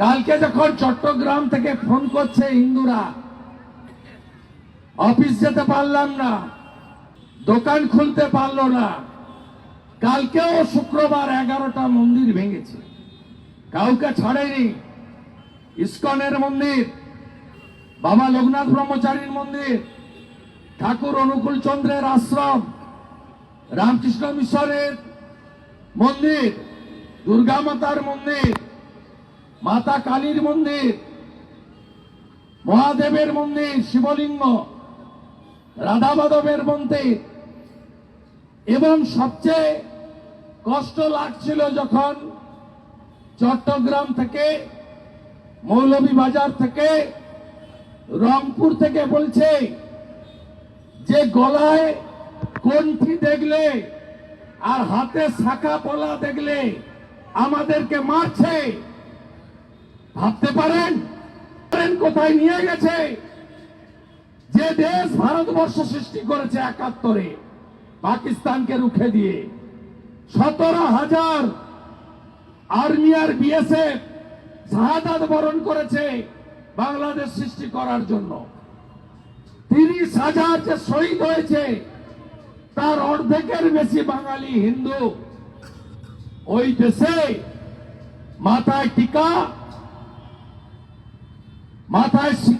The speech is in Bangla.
কালকে যখন চট্টগ্রাম থেকে ফোন করছে হিন্দুরা অফিস যেতে পারলাম না, দোকান খুলতে পারল না, কালকেও শুক্রবার এগারোটা মন্দির ভেঙেছে। কাউকে ছাড়েনি। ইস্কনের মন্দির, বাবা লোকনাথ ব্রহ্মচারীর মন্দির, ঠাকুর অনুকূল চন্দ্রের আশ্রম, রামকৃষ্ণ মিশরের মন্দির দুর্গা মাতার মন্দির মাতা কালীর মন্দির, মহাদেবের মন্দির, শিবলিঙ্গ, রাধা মাধবের মন্দির। এবং সবচেয়ে কষ্ট লাগছিল যখন চট্টগ্রাম থেকে, মৌলভীবাজার থেকে, রংপুর থেকে বলছে যে গলায় কণ্ঠি দেখলে আর হাতে শাখা পলা দেখলে আমাদেরকে মারছে। ভাবতে পারেন? কোথায় নিয়ে গেছে? যে দেশ ভারতবর্ষ সৃষ্টি করেছে একাত্তরে, পাকিস্তানকে রুখে দিয়ে। সতেরো হাজার আর্মি আর বিএসএফ শাহাদাত বরণ করেছে বাংলাদেশ সৃষ্টি করার জন্য। তিরিশ হাজার যে শহীদ হয়েছে, তার অর্ধেকের বেশি বাঙালি হিন্দু। ওই দেশে মাথায় টিকা মাথায় শিক-